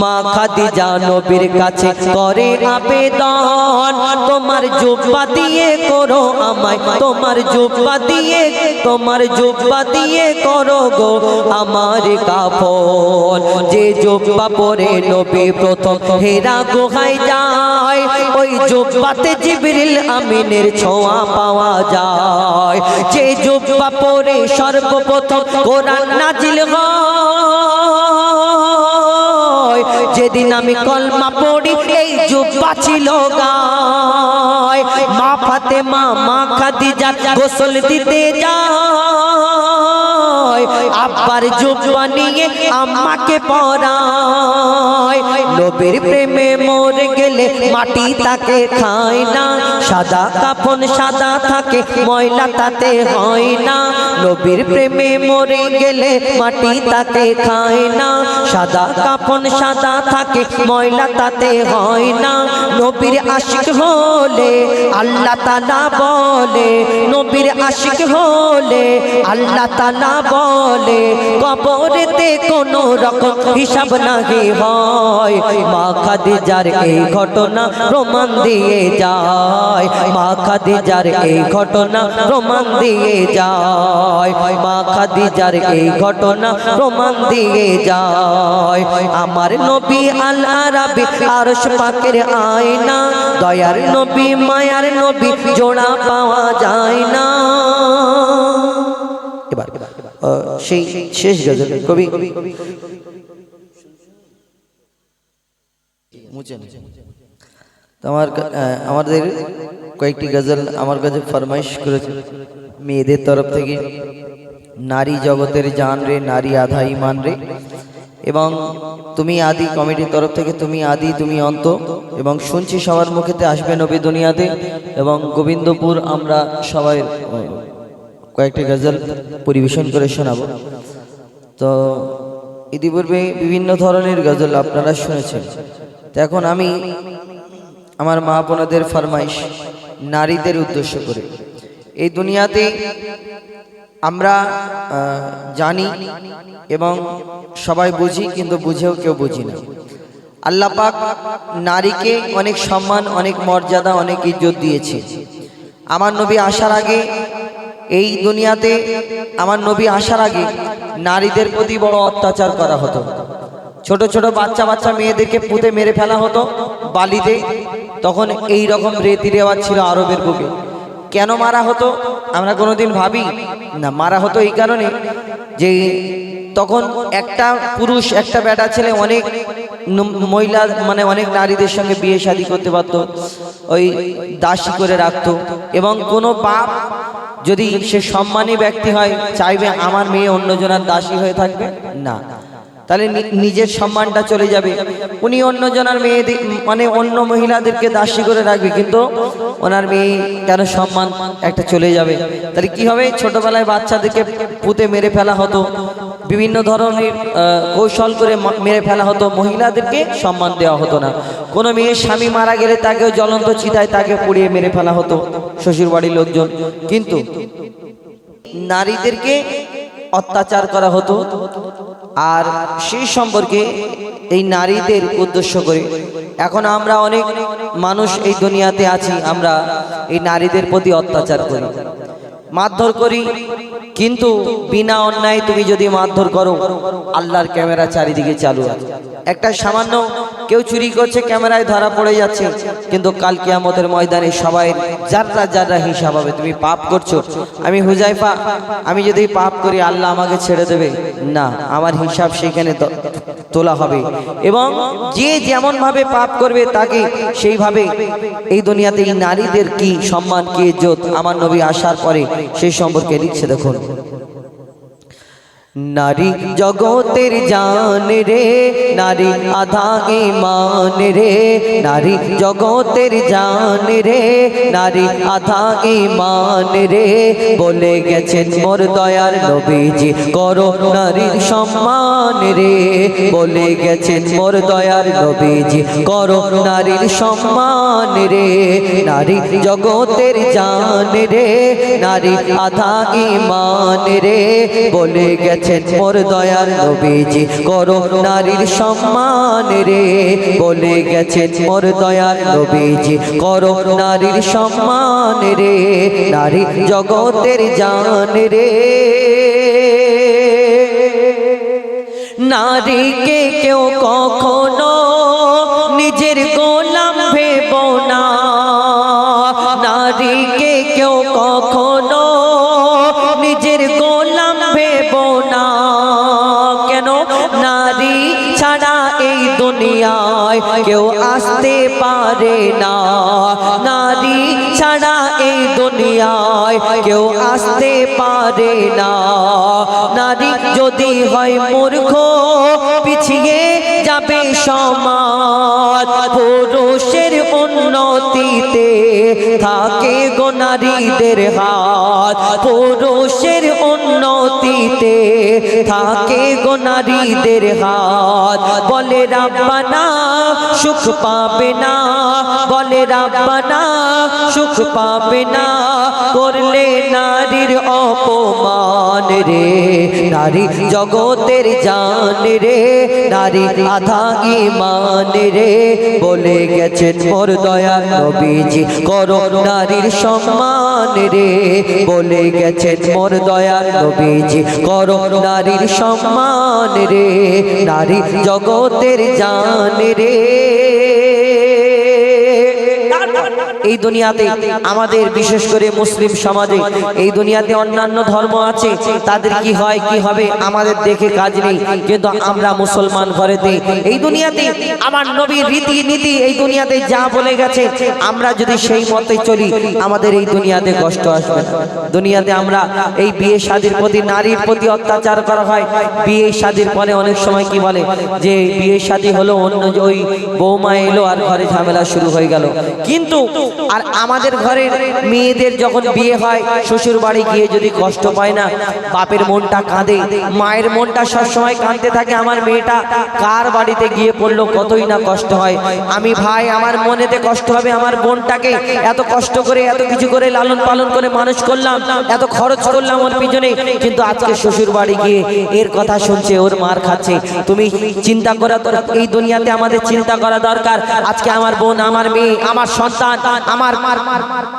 মা খাদিজা নবীর কাছে করে আবেদন, তোমার জুব্বা দিয়ে করো আমায়, তোমার জুব্বা দিয়ে, তোমার জুব্বা দিয়ে করো গো আমার কাফন। যে জুব্বা পরে নবী প্রথম হেরা গুহায় যায়, ওই জুব্বাতে জিবরিল আমিনের ছোঁয়া পাওয়া যায়। যে জুব্বা পরে সর্বপ্রথম কোরআন নাজিল হয় যেদিন আমি কলমা পড়ি, এই জুব্বা ছিল গায়। মা ফাতেমা, মা খাদিজা, গোসল দিতে যায়। আব্বার জুব্বা নিয়ে আম্মাকে নবীর প্রেমে মরে গেলে মাটি তাকে খায় না, সাদা কাফন সাদা থাকে, ময়লা তাতে হয় না। নবীর প্রেমে মরে গেলে মাটি তাকে খায় না, সাদা কাফন সাদা থাকে, ময়লা তাতে হয় না। নবীর আশিক হলে আল্লাহ তালা বলে, নবীর আশিক হলে আল্লাহ তালা বলে কবরেতে কোনো রকম হিসাব নাহি হয়। মা খাদিজার এই ঘটনা প্রমাণ দিয়ে যায়। মা খাদিজার এই ঘটনা প্রমাণ দিয়ে যায়। মা খাদিজার এই ঘটনা প্রমাণ দিয়ে যায়। আমার নবী আল আরাবি আরশ পাকের আয়না, দয়ার নবী, মায়ার নবী, জোড়া পাওয়া যায় না। এবার সেই শেষ গজল, কবি। তো আমার কা- আমাদের কয়েকটি গজল আমার কাছে ফরমাইশ করেছে। মেয়েদের তরফ থেকে, নারী জগতের জান রে, নারী আধা ইমান রে। এবং তুমি আদি কমিটির তরফ থেকে, তুমি আদি, তুমি অন্ত। এবং শুনছি সবার মুখেতে আসবে নবী দুনিয়াতে। এবং গোবিন্দপুর আমরা সবাই কয়েকটি গজল পরিবেশন করে শোনাবো। তো ইতিপূর্বে বিভিন্ন ধরনের গজল আপনারা শুনেছেন। তো এখন আমি আমার মা বোনদের ফরমাইশ নারীদের উদ্দেশ্য করে। এই দুনিয়াতে আমরা জানি এবং সবাই বুঝি, কিন্তু বুঝেও কেউ বুঝি না। আল্লাহ পাক নারীকে অনেক সম্মান, অনেক মর্যাদা, অনেক ইজ্জত দিয়েছে। আমার নবী আসার আগে এই দুনিয়াতে আমার নবী আসার আগে নারীদের প্রতি বড় অত্যাচার করা হতো। ছোট ছোট বাচ্চা বাচ্চা মেয়েদেরকে পুঁতে মেরে ফেলা হতো বালিতে। তখন এই রকম রীতি রেওয়াজ ছিল আরবের বুকে। কেন মারা হতো আমরা কোনোদিন ভাবি না, মারা হতো এই কারণে যে তখন একটা পুরুষ, একটা বেটা ছেলে অনেক মহিলা মানে অনেক নারীদের সঙ্গে বিয়ে শাদী করতে পারত, ওই দাসী করে রাখত এবং কোনো বাপ যদি সে সম্মানী ব্যক্তি হয়, চাইবে আমার মেয়ে অন্যজনের দাসী হয়ে থাকবে? না। তাহলে নিজের সম্মানটা চলে যাবে। উনি অন্যজনের মেয়ে মানে অন্য মহিলাদেরকে দাসী করে রাখবে, কিন্তু ওনার মেয়ে কেন সম্মান একটা চলে যাবে? তাহলে কি হবে? ছোটবেলায় বাচ্চাদেরকে পুঁতে মেরে ফেলা হতো। বিভিন্ন ধরনের কৌশল করে মেরে ফেলা হতো। মহিলাদেরকে সম্মান দেওয়া হতো না। কোনো মেয়ের স্বামী মারা গেলে তাকেও জ্বলন্ত চিতায় তাকে পুড়িয়ে মেরে ফেলা হতো শ্বশুর বাড়ির লোকজন। কিন্তু নারীদেরকে অত্যাচার করা হতো। আর সেই সম্পর্কে এই নারীদের উদ্দেশ্য করে এখন আমরা অনেক মানুষ এই দুনিয়াতে আছি, আমরা এই নারীদের প্রতি অত্যাচার করি। মারধর করি, কিন্তু বিনা অন্যায় তুমি যদি মারধর করো, আল্লাহর ক্যামেরা চারিদিকে চালু একটা সামান্য কেউ চুরি করছে, ক্যামেরায় ধরা পড়ে যাচ্ছে, কিন্তু কাল কিয়ামতের ময়দানে সবাই যাররা যাররা হিসাব হবে, তুমি পাপ করছ। আমি হুজাইফা, আমি যদি পাপ করি, আল্লাহ আমাকে ছেড়ে দেবে? না, আমার হিসাব সেখানে তোলা হবে। এবং যে যেমন ভাবে পাপ করবে, তাকে সেইভাবে এই দুনিয়াতে এই নারীদের কি সম্মান, কি ইজ্জত আমার নবী আসার পরে সেই সম্পর্কে লিখছে দেখুন। নারী জগতের জান রে, নারী আধা ইমান রে, নারী জগতের জান রে, নারী আধা ইমান রে। বলে গেছেন মোর দয়ার নবীজি, করো নারীর সম্মান রে। বলে গেছেন মোর দয়ার নবীজি, করো নারীর সম্মান রে। নারী জগতের জান রে, নারী আধা ইমান রে। বলে গেছেন গেছেন মোর দয়ার নবীজি। করো নারীর সম্মান রে বলে গেছেন মোর দয়ার নবীজি। করো নারীর সম্মান রে, নারী জগতের জান রে। নারীকে কেউ কখনো নিজের গোলাম ভেব না। নারীকে কেউ কখনো নিজের কেউ আসতে পারে না। নারী ছাড়া এই দুনিয়ায় কেউ আসতে পারে না। নারী যদি হয় মূর্খ, পিছিয়ে যাবে সমাজ। উন্নতিতে থাকে গো নারীদের হাত, পুরুষের উন্নতিতে থাকে গো নারীদের হাত। বলে, রাব্বানা, সুখ পাবে না। বলে, রাব্বানা সুখ পাবে না। করলে নারীর অপমান রে। নারী জগতের জান রে। নারী আধা ইমান রে। বলে গেছেন মোর দয়ার নবীজি, করো নারীর সম্মান রে। বলে গেছেন মোর দয়ার নবীজি, করো নারীর সম্মান রে। নারী জগতের জান রে। এই দুনিয়াতে আমাদের, বিশেষ করে মুসলিম সমাজে, এই দুনিয়াতে অন্যান্য ধর্ম আছে, তাদের কি হয়, কি হবে, আমাদের দেখে কাজ নেই। কিন্তু আমরা মুসলমান ঘরেতে, এই দুনিয়াতে আমার নবীর রীতি নীতি এই দুনিয়াতে যা বলে গেছে, আমরা যদি সেই মতে চলি, আমাদের এই দুনিয়াতে কষ্ট আসবে দুনিয়াতে আমরা এই বিয়ে শাদীর প্রতি, নারীর প্রতি অত্যাচার করা হয়। বিয়ে শাদীর পরে অনেক সময় কি বলে, যে বিয়ে শাদী হলো অন্য ওই বৌমা এলো আর ঘরে ঝামেলা শুরু হয়ে গেল। কিন্তু আর আমাদের ঘরের মেয়েদের যখন বিয়ে হয় শ্বশুর বাড়ি গিয়ে যদি কষ্ট পায় না, বাপের মনটা কাঁদে। মায়ের মনটা সবসময় কাঁদতে থাকে, আমার মেয়েটা কার বাড়িতে গিয়ে পড়ল, কতই না কষ্ট হয়। আমি ভাই, আমার মনেতে কষ্ট হবে, আমার বোনটাকে এত কষ্ট করে, এত কিছু করে লালন পালন করে মানুষ করলাম, এত খরচ করলাম ওর পিছনে। কিন্তু আজকে শ্বশুর বাড়ি গিয়ে এর কথা শুনছে, ওর মার খাচ্ছে। তুমি চিন্তা করা তোর, এই দুনিয়াতে আমাদের চিন্তা করা দরকার। আজকে আমার বোন, আমার মেয়ে, আমার সন্তান আমার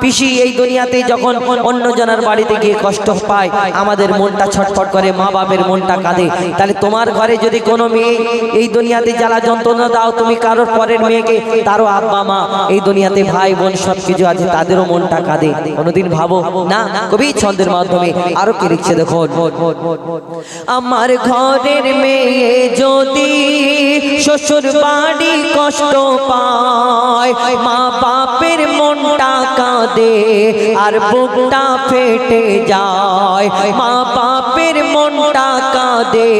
পিসি এই দুনিয়াতে যখন অন্য জনের বাড়িতে গিয়ে কষ্ট পায়, আমাদের মনটা ছটফট করে মা বাপের মনটা কাঁদে। তাহলে তোমার ঘরে যদি কোনো মেয়ে এই দুনিয়াতে জ্বালা যন্ত্রণা দাও, তুমি কারোর পরের মেয়েকে, তারও আব্বা, মা, এই দুনিয়াতে ভাই, বোন সব কিছু আছে, তাদেরও মনটা কাঁদে। কোনোদিন ভাবো, না, কবি ছন্দের মাধ্যমে আরও কি লিখছে দেখো আমার ঘরের মেয়ে যদি শ্বশুর বাড়ি কষ্ট পায় মা বাপের মনটা কাঁদে আর বুকটা ফেটে যায়। মা বাপের মনটা কাঁদে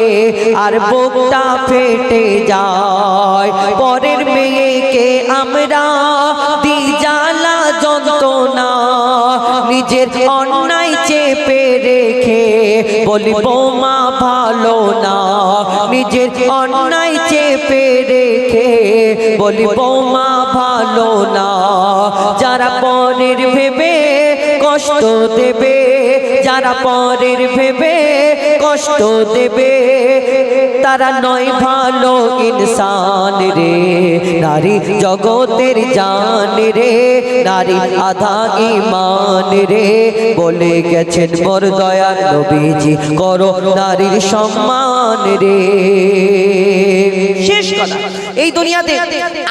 আর বুকটা ফেটে যায়। পরের মেয়েকে আমরা দি জ্বালা যন্ত্রণা, নিজের অন্যায় চেপে রেখে বলি, বৌমা, ভালো না। নিজের অন্যায় চেপে রেখে বলি, বৌমা, ভালো না। যারা পরের ভেবে কষ্ট দেবে, যারা পরের ভেবে কষ্ট দেবে, তারা নয় ভালো ইনসান রে, নারী জগতের জান রে, নারী আধা ইমান রে, বলে গেছেন মোর দয়ার নবীজি, করো নারীর সম্মান রে। শেষ কথা। এই দুনিয়াতে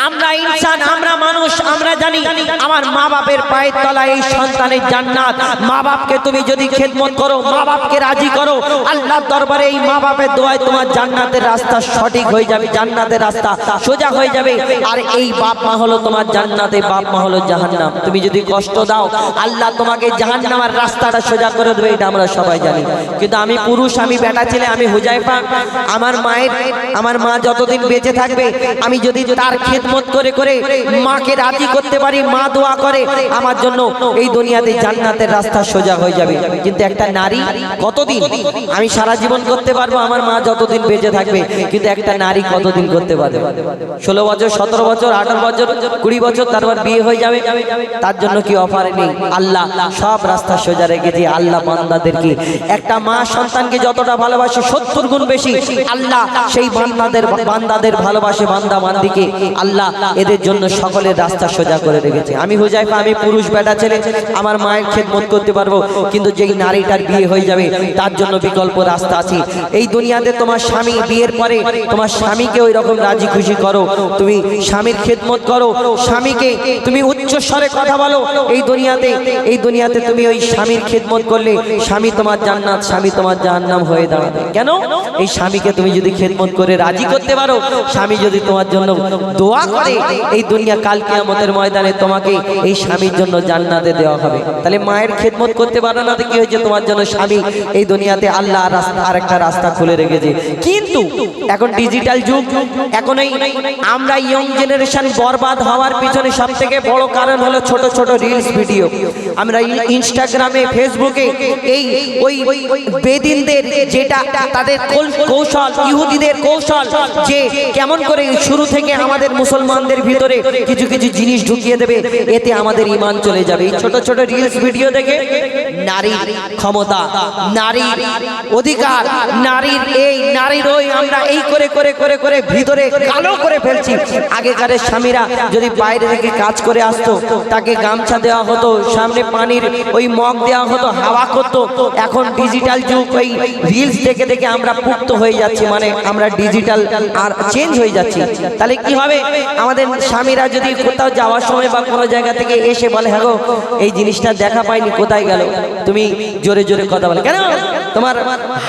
আমরা ইনসান, আমরা মানুষ, আমরা জানি আমার মা বাপের পায়ের তলায় এই সন্তানের জান্নাত। মা বাপকে তুমি যদি খেদমত করো মা বাপকে রাজি করো, আল্লাহর দরবারে এই মা বাপের দোয়ায় তোমার জান্নাতের রাস্তা সঠিক হয়ে যাবে, জান্নাতের রাস্তা সোজা হয়ে যাবে। আর এই বাপ মা হলো তোমার জান্নাতে, বাপ মা হলো জাহান্নাম। তুমি যদি কষ্ট দাও, আল্লাহ তোমাকে জাহান্নামের রাস্তাটা সোজা করে দেবে, এটা আমরা সবাই জানি। কিন্তু আমি পুরুষ, আমি বেটা ছেলে, আমি হুজাইফা। আমার মায়ের, আমার মা যতদিন বেঁচে থাকবে আমি যদি তার খেদমত করে করে মাকে রাজি করতে পারি মা দোয়া করে আমার জন্য এই দুনিয়াতে জান্নাতের রাস্তা সোজা হয়ে যাবে। কিন্তু একটা নারী কতদিন? আমি সারা জীবন করতে পারব আমার মা যতদিন বেঁচে থাকবে কিন্তু একটা নারী কতদিন করতে পারবে? ষোলো বছর সতেরো বছর আঠারো বছর কুড়ি বছর তারপর বিয়ে হয়ে যাবে। তার জন্য কি অফার নেই? আল্লাহ সব রাস্তা সোজা রেখেছে আল্লাহ বান্দাদেরকে একটা মা সন্তানকে যতটা ভালোবাসে সত্তর গুণ বেশি। আল্লাহ সেই বান্দাদের বান্দাদের ভালোবাসে বান্দা বান্দিকে আল্লাহ এদের জন্য সকলের রাস্তা সোজা করে রেখেছে। আমি হুজাইফা, আমি পুরুষ বেটা ছেলে, আমার মায়ের খেদমত করতে পারব, কিন্তু যেই নারীটার বিয়ে হয়ে যাবে, তার জন্য বিকল্প রাস্তা আছে। এই দুনিয়াতে তোমার স্বামী বিয়ের পরে তোমার স্বামীকে ওই রকম রাজি খুশি করো, তুমি স্বামীর খেদমত করো, স্বামীকে তুমি উচ্চ স্বরে কথা বলো। এই দুনিয়াতে এই দুনিয়াতে তুমি ওই স্বামীর খেদমত করলে স্বামী তোমার জান্নাত, স্বামী তোমার জাহান্নাম হয়ে দাঁড়াবে। কেন? এই স্বামীকে তুমি যদি খেদমত করে রাজি করতে পারো, স্বামী যদি তোমার জন্য দোয়া করে, এই দুনিয়া কাল কিয়ামতের ময়দানে তোমাকে এই স্বামীর জন্য জান্নাতে দেওয়া হবে। তাহলে মায়ের খেদমত করতে পারো না কি হয়েছে? তোমার জন্য স্বামী এই দুনিয়াতে আল্লাহ রাস্তা আর একটা রাস্তা খুলে রেখেছে। কিন্তু এখন ডিজিটাল যুগ, এখন এই আমরা ইয়ং জেনারেশন বরবাদ হওয়ার পিছনে সব থেকে বড় কারণ হলো ছোট ছোট রিলস ভিডিও আমরা ইনস্টাগ্রামে, ফেসবুকে এই ওই বেদিনদের যেটা তাদের কৌশল, ইহুদিদের কৌশল, যে কেমন করে শুরু থেকে আমাদের মুসলমানদের ভিতরে কিছু কিছু জিনিস ঢুকিয়ে দেবে, এতে আমাদের ইমান চলে যাবে। ছোট ছোট রিলস ভিডিও দেখে নারীর ক্ষমতা, নারীর অধিকার, নারীর এই, নারীর ওই, আমরা এই করে করে করে করে ভিতরে কালো করে ফেলছি। আগেকারের স্বামীরা যদি বাইরে থেকে কাজ করে আসতো, তাকে গামছা দেওয়া হতো, সামনে পানির ওই মগ দেওয়া হতো, হাওয়া করতো। এখন ডিজিটাল যুগ ওই রিলস দেখে দেখে আমরা পুক্ত হয়ে যাচ্ছি মানে আমরা ডিজিটাল আর চেঞ্জ হয়ে যাচ্ছি। তাহলে কি হবে? আমাদের স্বামীরা যদি কোথাও যাওয়ার সময় বা কোনো জায়গা থেকে এসে বলে হ্যাঁ এই জিনিসটা দেখা পাইনি, কোথায় গেল? তুমি জোরে জোরে কথা বলে, কেন? তোমার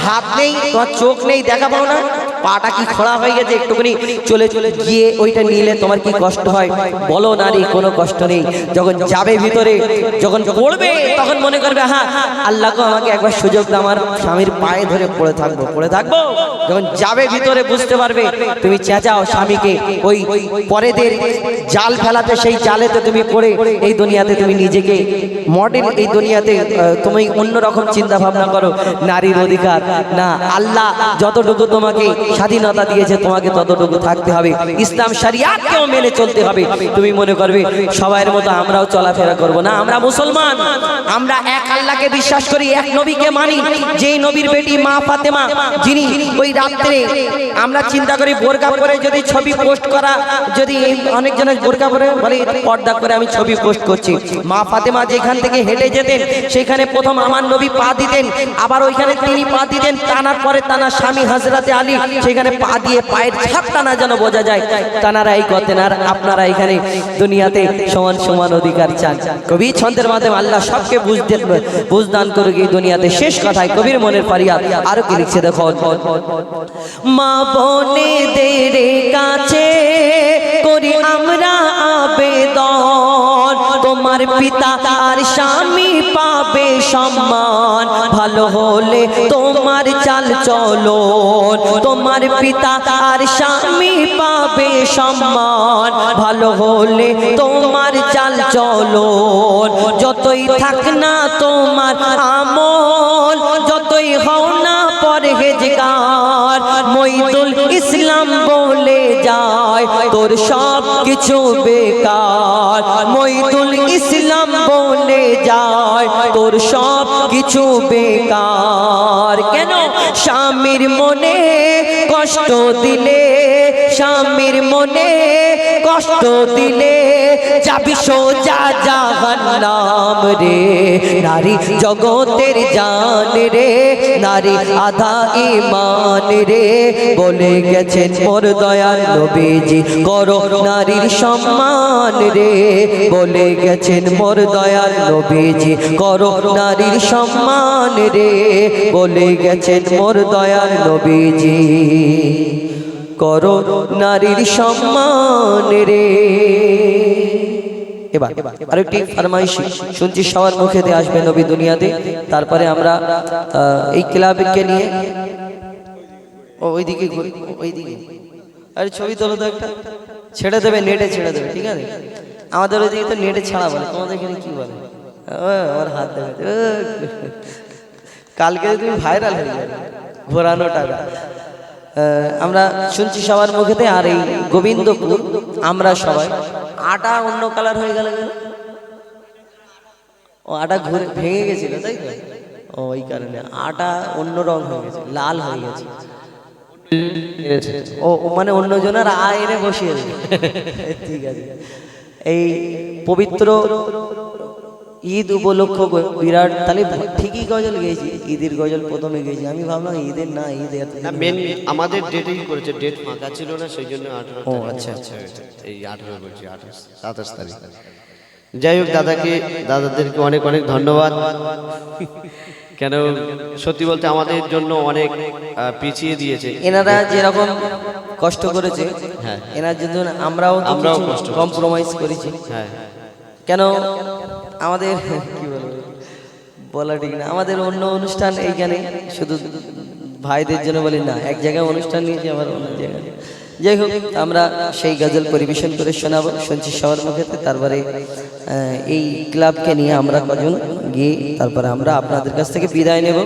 হাত নেই, তোমার চোখ নেই, দেখা পাও না? পাটা কি খোড়া হয়ে গেছে? একটুখানি চলে চলে গিয়ে ওইটা নিলে তোমার কি কষ্ট হয়? বলো নারী, কোনো কষ্ট নেই। যখন যাবে ভিতরে, যখন পড়বে, তখন মনে করবে হ্যাঁ আল্লাহকে আমাকে একবার সুযোগ আমার স্বামীর পায়ে ধরে পড়ে থাকব পড়ে থাকব। যখন যাবে ভিতরে, বুঝতে পারবে, তুমি চেঁচাও স্বামীকে, ওই পরেদের জাল ফেলাতে, সেই জালেতে তুমি পড়ে এই দুনিয়াতে তুমি নিজেকে মডেল এই দুনিয়াতে তুমি অন্যরকম চিন্তা ভাবনা করো। নারীর অধিকার। না, আল্লাহ যতটুকু তোমাকে স্বাধীনতা দিয়েছে, তোমাকে ততটুকু থাকতে হবে। ইসলাম শরিয়াতকেও মেনে চলতে হবে। তুমি মনে করবে, সবাইয়ের মতো আমরাও চলাফেরা করব না, আমরা মুসলমান। আমরা এক আল্লাহকে বিশ্বাস করি, এক নবীকে মানি। যেই নবীর বেটি মা ফাতেমা, যিনি ওই রাত্রে আমরা চিন্তা করি, বোরকা পরে যদি ছবি পোস্ট করা, যদি অনেকজনের বোরকা পরে বলে, পর্দা করে আমি ছবি পোস্ট করছি। মা ফাতেমা যেখান থেকে হেঁটে যেতেন, সেখানে প্রথম আমার নবী পা দিতেন, আবার ওইখানে তিনি পা দিতেন, টানার পরে তানার স্বামী হাজরাতে আলী সেখানে পা দিয়ে পায়ের ছাপ টানা যেন বোঝা যায়। তানারা এই করতেন আর আপনারা এখানে দুনিয়াতে সমান সমান অধিকার চান। কবি ছন্দের মাধ্যমে আল্লাহ সবকে বুঝতে বুঝদান করুক এই দুনিয়াতে। শেষ কথায় কবির মনের ফারিয়াদ আরও কি লিখছে দেখো? মা বোনেদের কাছে করি আমরা তোমার পিতা আর স্বামী পাবে সম্মান। ভালো হলে তোমার চাল চলো তোমার পিতা আর স্বামী পাবে সম্মান। ভালো হলে তোমার চাল চলো যতই থাক না তোমার আমল, যতই হও না পরহেজগার। মইদুল ইসলাম বলে যায়, তোর সব কিছু বেকার। মইদুল ইসলাম বলে যায়, তোর সব কিছু বেকার। কেন? স্বামীর মনে কষ্ট দিলে, স্বামীর মনে কষ্ট দিলে যাবি সোজা জাহান্নাম রে। নারী জগতের জান রে, নারী আধা ইমান রে। বলে গেছেন মোর দয়াল নবীজি, করো নারীর সম্মান রে। বলে গেছেন মোর দয়াল নবীজি, করো নারীর সম্মান রে। বলে গেছেন মোর দয়াল নবীজি। করো নারীর সম্মান রে। এবার আরেকটি ফরমাইশি শুনছি সবার মুখে দিয়ে আসবে নবী দুনিয়াতে। তারপরে আমরা এই ক্লাবকে নিয়ে ও ওইদিকে ওইদিকে। আরে ছবি তোলো তো একটা। ছেড়ে দেবে নেটে ছেড়ে দেবে ঠিক আছে? আমাদের ওইদিকে তো নেটে ছাড়া বলে তোমাদের এখানে কি বলে? আমার হাত ও। কালকে তুমি ভাইরাল হয়ে যাবে ঘোরানো টাকা আহ, আমরা শুনছি সবার মুখেতে, আর এই গোবিন্দপুর, আমরা সবাই। আটা অন্য কালার হয়ে গেল ও, আটা ঘুরে ভেঙে গেছিল, তাই তো? ও, ওই কারণে। আটা অন্য রং হয়ে গেছে, লাল হয়ে গেছে। ও মানে অন্যজনের আ এনে বসিয়ে ঠিক আছে। এই পবিত্র ঈদ উপলক্ষ বিরাট তাহলে ঠিকই গজল গেয়েছি ঈদের গজল প্রথমে গেয়েছি। আমি ভাবলাম ঈদের না ঈদ এত না মেন আমাদের ডেটেই করেছে ডেট ফাঁকা ছিল না সেই জন্য আঠারো ও, আচ্ছা, আচ্ছা, এই আঠারো বলছি আঠাশ সাতাশ তারিখ। যাই হোক দাদাকে দাদাদেরকে অনেক অনেক ধন্যবাদ। কেন সত্যি বলতে আমাদের জন্য অনেক পিছিয়ে দিয়েছে। এনারা যেরকম কষ্ট করেছে হ্যাঁ। এনার জন্য আমরাও আমরাও কম্প্রোমাইজ করেছি। হ্যাঁ। কেন? আমাদের কি বলব? বলা ঠিক না। আমাদের অন্য অনুষ্ঠান এইখানে শুধু ভাইদের জন্য বলি না এক জায়গায় অনুষ্ঠান নিয়েছি আবার অন্য জায়গায়। যাই হোক আমরা সেই গজল পরিবেশন করে শোনাবো শুনছি সবার মুখেতে তারপরে এই ক্লাবকে নিয়ে আমরা কজন গিয়ে তারপরে আমরা আপনাদের কাছ থেকে বিদায় নেব।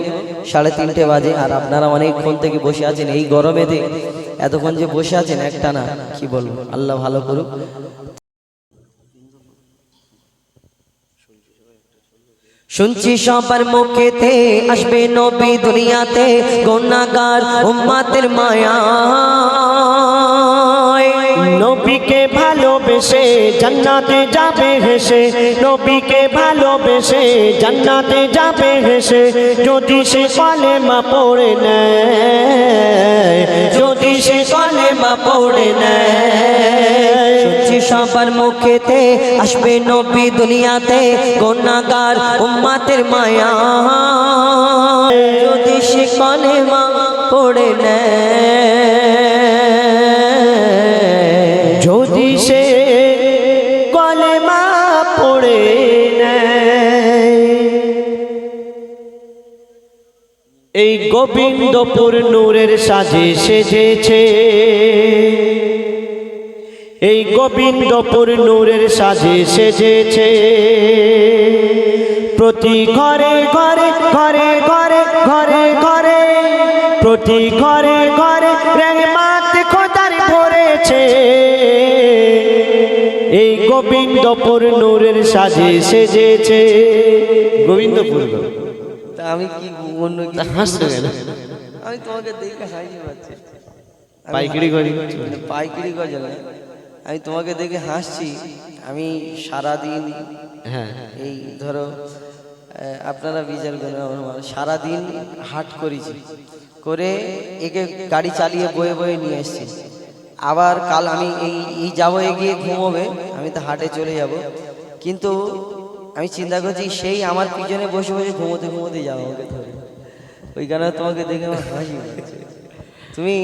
সাড়ে তিনটে বাজে আর আপনারা অনেকক্ষণ থেকে বসে আছেন। এই গরমেতে এতক্ষণ যে বসে আছেন একটা না কি বলব? আল্লাহ ভালো করুক। শুনছি সবার মুখেতে আসবে নবী দুনিয়াতে গোনাগার উম্মাতের মায়া। নবীকে ভালোবেসে জান্নাতে যাবে হেসে, নবীকে ভালোবেসে জান্নাতে যাবে হেসে, যদি সে কলেমা পড়ে নেয়, যদি সে কলেমা পড়ে নেয় সবার মুখেতে আসবে নবী দুনিয়াতে গুনাহগার উম্মাতের মায়া। যদি সে কলেমা পড়ে নেয় গোবিন্দপুর নূরের সাজে সেজেছে। এই গোবিন্দপুর নূরের সাজে সেজেছে। প্রতি ঘরে ঘরে ঘরে ঘরে ঘরে ঘরে, প্রতি ঘরে ঘরে রেহমাত খোদার ভরেছে। এই গোবিন্দপুর নূরের সাজে সেজেছে। গোবিন্দপুর আমি কি অন্য কি হাসছো কেন? আমি তোমাকে দেখে হাসি পাচ্ছি। পাইকারি মানে পাইকারি গজল। আমি তোমাকে দেখে হাসছি। আমি সারা দিন হ্যাঁ। এই ধরো আপনারা বিচার করেন আমার সারাদিন হাট করেছি। করে একে গাড়ি চালিয়ে বয়ে বয়ে নিয়ে এসছি। আবার কাল আমি এই এই যাব এগিয়ে ঘুমোবে আমি তো হাটে চলে যাব। কিন্তু আমি চিন্তা করছি, সেই আমার পিছনে বসে বসে ঘুমোতে ঘুমোতে যাব আমাকে ধরে। ওই কারণে তোমাকে দেখে আমার হাসি তুমি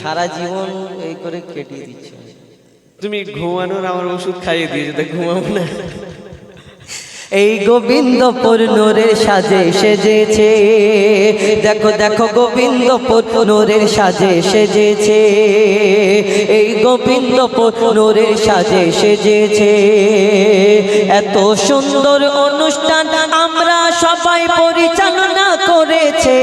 সারা জীবন এই করে কেটিয়ে দিচ্ছ। তুমি ঘুমানোর আমার ওষুধ খাইয়ে দিয়েছ তাই ঘুমাবো না। এই গোবিন্দপুর নূরের সাজে সেজেছে। দেখো দেখো, গোবিন্দপুর নূরের সাজে সেজেছে। এই গোবিন্দপুর নূরের সাজে সেজেছে। এত সুন্দর অনুষ্ঠান আমরা সবাই পরিচালনা করেছে।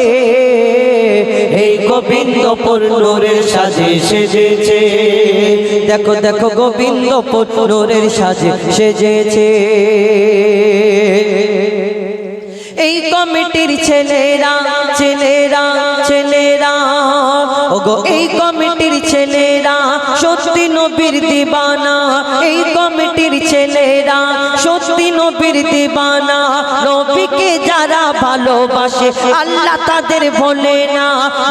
এই গোবিন্দপুর নূরের সাজে সেজেছে। দেখো দেখো, গোবিন্দপুর নূরের সাজে সেজেছে। এই কমিটির ছেলেরা ছেলেরা ছেলেরা। ওগো, এই কমিটির ছেলেরা, সত্যি নবীর দিবানা। এই কমিটির ছেলেরা, সত্যি নবীর দিবানা। নবীকে যারা ভালোবাসে, আল্লাহ তাদের ভোলে না।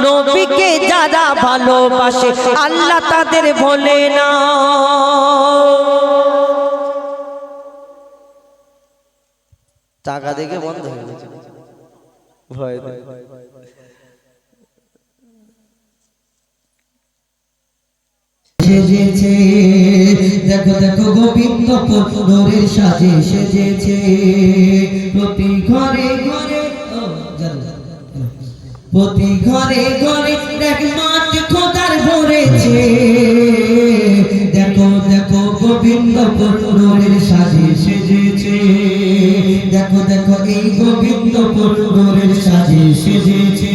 নবীকে যারা ভালোবাসে, আল্লাহ তাদের ভোলে না। টাকা দেখে বন্ধ হয়ে গেছে। ভয় সেজেছে, দেখো দেখো গোবিন্দ নূরের সাজে সেজেছে। প্রতি ঘরে ঘরে। প্রতি ঘরে ঘরে রহমত খোদার ভরেছে। দেখো দেখো গোবিন্দ নূরের সাজে দেখো দেখো, এই গোবিন্দ পটুরের সাজে সেজেছে।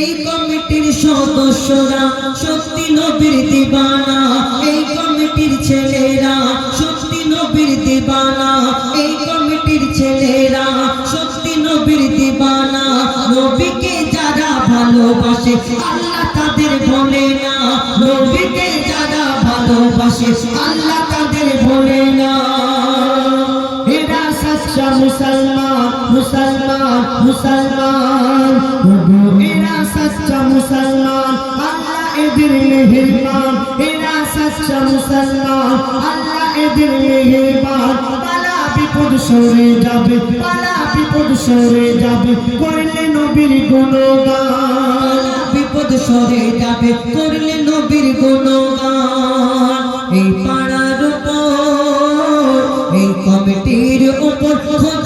এই কমিটির সদস্যরা সত্যি নবীর দিবানা। এই কমিটির ছেলেরা সত্যি নবীর দিবানা। এই কমিটির ছেলেরা সত্যি নবীর দিবানা। নবীকে যারা ভালোবাসে, আল্লাহ তাদের বলে না, নবীকে যারা ভালোবাসে, আল্লাহ মুসলমান ওগো এরা সচ্চা মুসলমান, আল্লাহ এদের মেহেরবান, এরা সচ্চা মুসলমান, আল্লাহ এদের মেহেরবান, পালা বিপদ সরে যাবে, পালা বিপদ সরে যাবে, করলে নবীর গুণগান। বিপদ সরে যাবে, করলে নবীর গুণগান। এই পাড়ার উপর, এই কমিটির উপর মাদাদ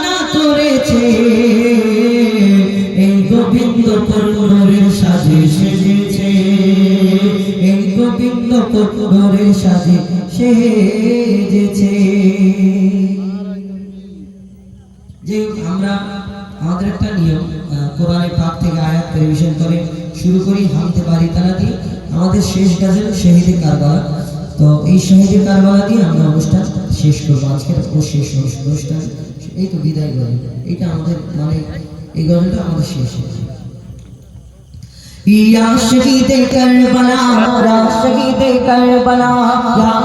সাজে সেজেছে। যে আমরা আমাদের একটা নিয়ম কোরআনে পাক থেকে আয়াত টেলিভিশন করে, শুরু করি, হামতে পারি তারা দিয়ে, আমাদের শেষ গাজল শহীদে কারবালা। তো এই শহীদে কারবালা দিয়ে আমরা অনুষ্ঠান শেষ করব। আজকের ও শেষ অনুষ্ঠান এই তো বিদায় গজল। এটা আমাদের মানে এই গজলটা আমাদের শেষ ইয়া শহীদে কারবালা ইয়া শহীদে কারবালা ইয়া